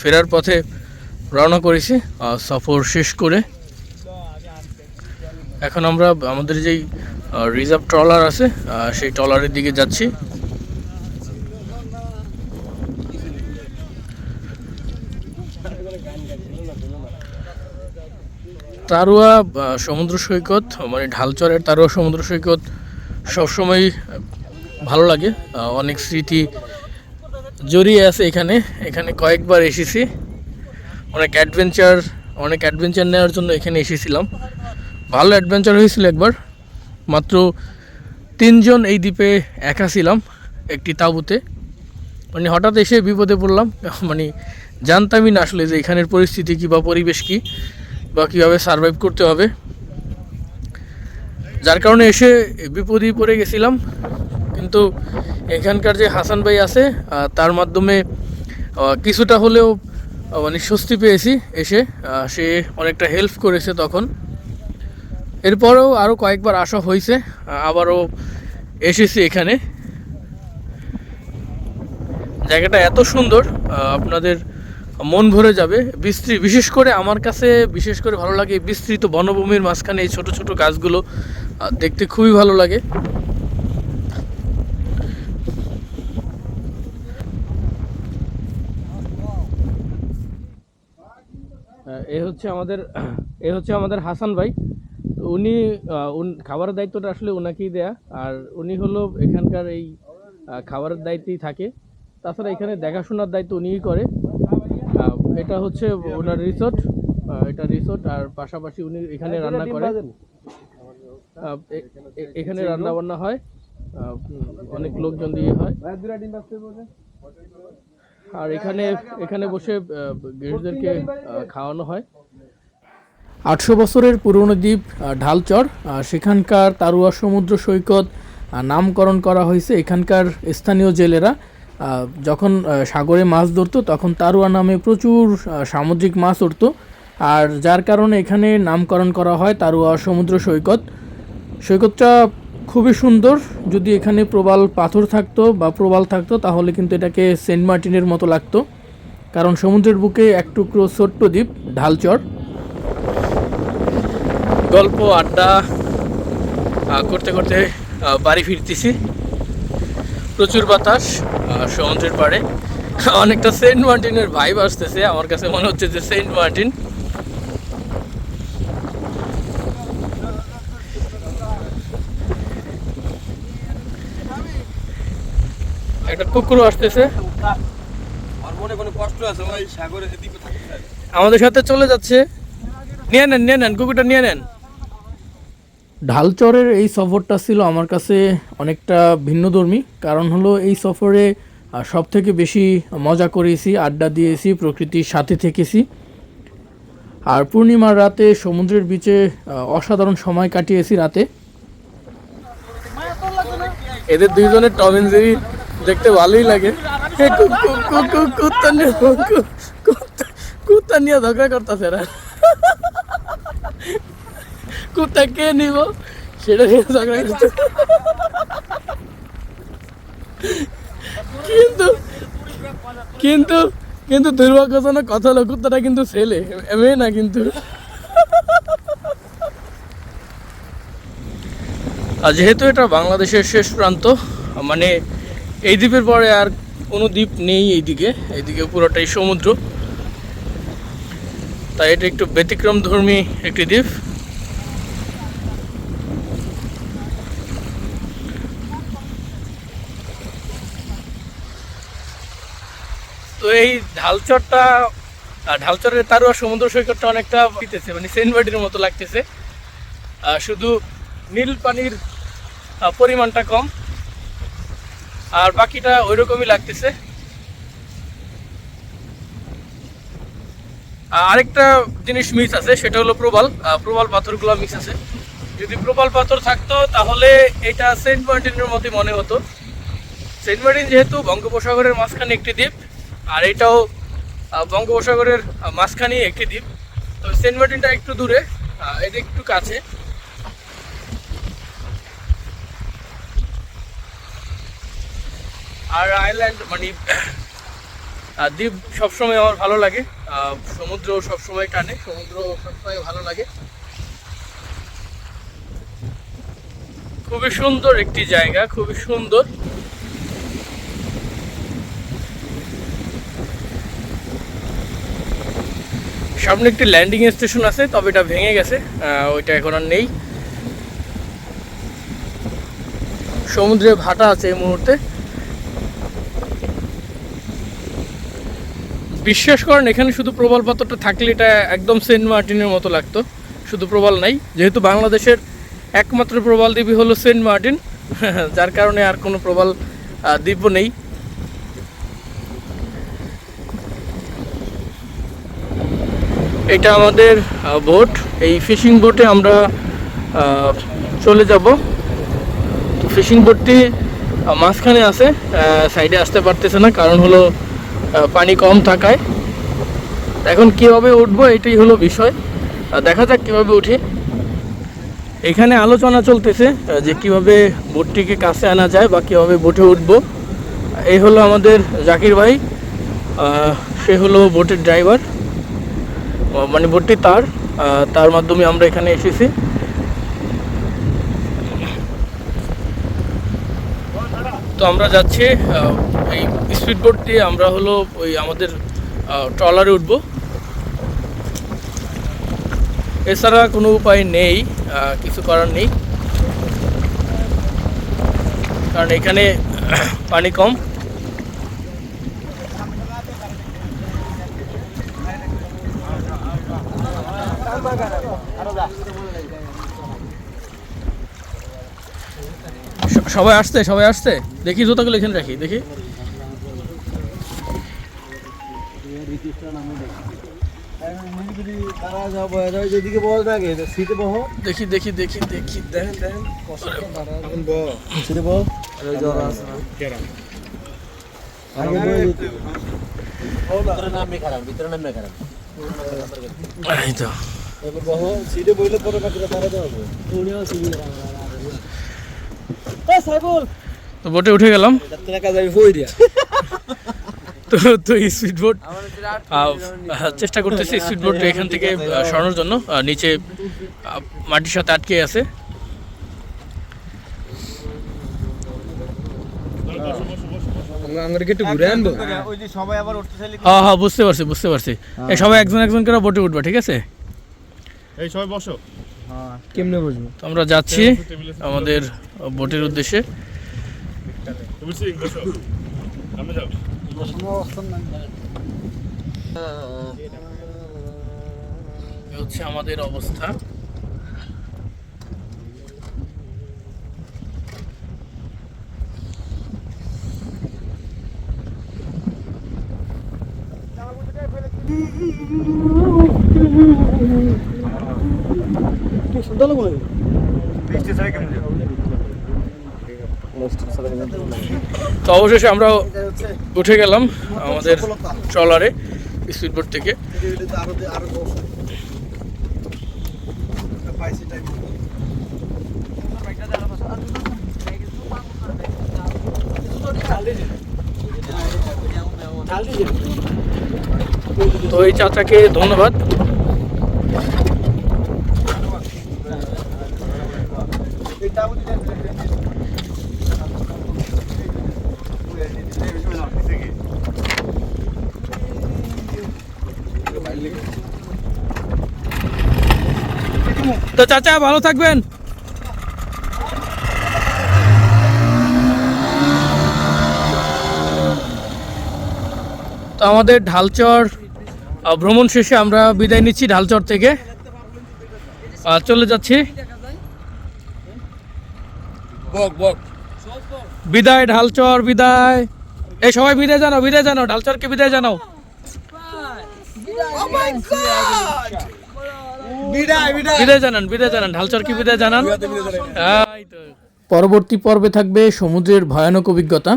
ফেরার পথে রওনা করেছি সফর শেষ করে। এখন আমরা আমাদের যেই রিজার্ভ ট্রলার আছে সেই ট্রলারের দিকে যাচ্ছি। তারুয়া সমুদ্র সৈকত মানে ঢালচরের তারুয়া সমুদ্র সৈকত সবসময় ভালো লাগে। অনেক স্মৃতি জড়িয়ে আছে এখানে। এখানে কয়েকবার এসেছি। অনেক অ্যাডভেঞ্চার অনেক অ্যাডভেঞ্চার নেওয়ার জন্য এখানে এসেছিলাম। ভালো অ্যাডভেঞ্চার হয়েছিল একবার। মাত্র তিনজন এই দ্বীপে একা ছিলাম একটি তাঁবুতে। মানে হঠাৎ এসে বিপদে পড়লাম। মানে জানতামই না আসলে যে এখানের পরিস্থিতি কী বা পরিবেশ কী বা কীভাবে সারভাইভ করতে হবে। যার কারণে এসে বিপদেই পড়ে গেছিলাম। কিন্তু এখানকার যে হাসান ভাই আছে তার মাধ্যমে কিছুটা হলেও মানে স্বস্তি পেয়েছি এসে সে অনেকটা হেল্প করেছে তখন। এরপরেও আরও কয়েকবার আসা হয়েছে আবারও এসেছি এখানে। জায়গাটা এত সুন্দর আপনাদের মন ভরে যাবে। বিস্তৃত বিশেষ করে আমার কাছে, বিশেষ করে ভালো লাগে বিস্তৃত বনভূমির মাঝখানে এই ছোট ছোট গাছগুলো দেখতে খুবই ভালো লাগে। এ হচ্ছে আমাদের এ হচ্ছে আমাদের হাসান ভাই। উনি খাবারের দায়িত্বটা আসলে ওনাকেই দেয়া। আর উনি হলো এখানকার এই খাবারের দায়িত্বেই থাকে। তাছাড়া এখানে দেখাশোনার দায়িত্ব উনিই করে। এটা হচ্ছে ওনার রিসোর্ট। এটা রিসোর্ট। আর পাশাপাশি উনি এখানে রান্না করে এখানে রান্না বান্না হয়। অনেক লোকজন দিয়ে হয়। আর এখানে এখানে বসে গেস্টদেরকে খাওয়ানো হয়। আটশো বছরের পুরনো দ্বীপ ঢালচর সেখানকার তারুয়া সমুদ্র সৈকত নামকরণ করা হয়েছে এখানকার স্থানীয় জেলেরা। যখন সাগরে মাছ ধরতো, তখন তারুয়া নামে প্রচুর সামুদ্রিক মাছ উঠতো আর যার কারণে এখানে নামকরণ করা হয় তারুয়া সমুদ্র সৈকত। সৈকতটা খুবই সুন্দর। যদি এখানে প্রবাল পাথর থাকতো বা প্রবাল থাকতো, তাহলে কিন্তু এটাকে সেন্ট মার্টিনের মতো লাগতো। কারণ সমুদ্রের বুকে এক টুকরো ছোট্ট দ্বীপ, ঢালচর। গল্প, আড্ডা করতে করতে বাড়ি ফিরতেছি। প্রচুর বাতাস সমুদ্রের পাড়ে। অনেকটা সেন্ট মার্টিনের ভাইব আসতেছে। আমার কাছে মনে হচ্ছে যে সেন্ট মার্টিন একটা কুকুরও আসতেছে আমার মনে কোনো কষ্ট আছে ভাই সাগরে দ্বীপে থাকতে চাই। আমাদের সাথে চলে যাচ্ছে। নিয়ে নেন নিয়ে নেন কুকুরটা নিয়ে নেন। ঢালচরের এই সফরটা ছিল আমার কাছে অনেকটা ভিন্নধর্মী কারণ হলো এই সফরে সব থেকে বেশি মজা করেছি আড্ডা দিয়েছি প্রকৃতির সাথে থেকেছি। আর পূর্ণিমার রাতে সমুদ্রের বিচে অসাধারণ সময় কাটিয়েছি রাতে। এদের দুইজনের টম এন্ড জেরি দেখতে ভালোই লাগে। কুত্তা নিয়ে ঝগড়া করতেছে এরা কুত্তা কে নিব? সেটা নিয়ে ঝগড়া করতে কিন্তু কিন্তু কিন্তু দুর্ভাগ্যজনক কথা হলো, কুত্তাটা কিন্তু ছেলে, মেয়ে না কিন্তু। আর যেহেতু এটা বাংলাদেশের শেষ প্রান্ত মানে এই দ্বীপের পরে আর কোনো দ্বীপ নেই এইদিকে। এইদিকে পুরোটাই সমুদ্র। তাই এটা একটু ব্যতিক্রম ধর্মী একটি দ্বীপ। তো এই ঢালচরটা ঢালচরের তারুয়া সমুদ্র সৈকতটা অনেকটা দিতেছে মানে সেন্ট মতো লাগতেছে। শুধু নীল পানির পরিমাণটা কম। আর বাকিটা ওই রকমই লাগতেছে আরেকটা জিনিস মিস আছে, সেটা হলো প্রবাল। প্রবাল পাথরগুলো মিস আছে। যদি প্রবাল পাথর থাকতো, তাহলে এটা সেন্ট মার্টিনের মতোই মনে হতো। সেন্ট মার্টিন যেহেতু বঙ্গোপসাগরের মাঝখানে একটি দ্বীপ, আর এটাও বঙ্গোপসাগরের মাঝখানেই একটি দ্বীপ। তো সেন্ট মার্টিনটা একটু দূরে এটা একটু কাছে। আর আইল্যান্ড মানে দ্বীপ সবসময় আমার ভালো লাগে। সমুদ্র সবসময় টানে, সমুদ্র সবসময় ভালো লাগে। খুবই সুন্দর একটি জায়গা, খুবই সুন্দর। সামনে একটি ল্যান্ডিং স্টেশন আছে, তবে এটা ভেঙে গেছে ওইটা এখন আর নেই। সমুদ্রে ভাটা আছে এই মুহূর্তে। বিশ্বাস করেন এখানে শুধু প্রবাল পাথরটা থাকলে এটা একদম সেন্ট মার্টিনের মতো লাগতো। শুধু প্রবাল নাই যেহেতু বাংলাদেশের একমাত্র প্রবাল দ্বীপই হলো সেন্ট মার্টিন যার কারণে আর কোনো প্রবাল আহ, দ্বীপও নেই। এটা আমাদের বোট। এই ফিশিং বোটে আমরা চলে যাব। তো ফিশিং বোটটি মাঝখানে আছে সাইডে আসতে পারতেছে না কারণ হলো পানি কম থাকায়। এখন কীভাবে উঠবো এটাই হলো বিষয়। দেখা যাক কীভাবে উঠি। এখানে আলোচনা চলতেছে যে কীভাবে বোটটিকে কাছে আনা যায় বা কীভাবে বোটে উঠবো। এই হলো আমাদের জাকির ভাই সে হলো বোটের ড্রাইভার মানে বোটটি তার তার মাধ্যমে আমরা এখানে এসেছি। তো আমরা যাচ্ছি এই স্পিড বোট দিয়ে আমরা হলো ওই আমাদের ট্রলারে উঠবো। এছাড়া কোনো উপায় নেই কিছু করার নেই। কারণ এখানে পানি কম। স- সবাই আসছে সবাই আসছে? দেখি জুতাগুলো এখানে রাখি, দেখি। দেখি দেখি দেখি দেখি এই তো। এবার বহ সিটে বইলে পরে তারা যাবে উনিও সিটে এ সাইবুল তো বোটে উঠে গেলাম। তো তো স্পিড বোট চেষ্টা করতেছি স্পিড বোট এখান থেকে সরানোর জন্য। নিচে মাটির সাথে আটকে আছে। আমাদেরকে একটু ঘুরে আনব। ওই যে সবাই আবার উঠতে চাইলে হ্যাঁ হ্যাঁ বুঝতে পারছি বুঝতে পারছি। এই সবাই একজন একজন করে বোটে উঠবে ঠিক আছে? এই সবাই বসো। কেমনে বসবো তো আমরা যাচ্ছি আমাদের বোটের উদ্দেশ্যে। তুমি সিং বসো সামনে তো অবশেষে আমরা উঠে গেলাম আমাদের ট্রলারে স্পিড বোট থেকে। তো এই চাচাকে ধন্যবাদ। তো চাচা, ভালো থাকবেন। তো আমাদের ঢালচর ভ্রমণ শেষে আমরা বিদায় নিচ্ছি ঢালচর থেকে। চলে যাচ্ছি। বিদায় ঢালচর বিদায়। এই সবাই বিদায় জানাও বিদায় জানাও। ঢালচরকে বিদায় জানাও। বিদায় বিদায়। বিদায় জানান বিদায় জানান। ঢালচরকে বিদায় জানান। পরবর্তী পর্বে থাকবে সমুদ্রের ভয়ানক অভিজ্ঞতা।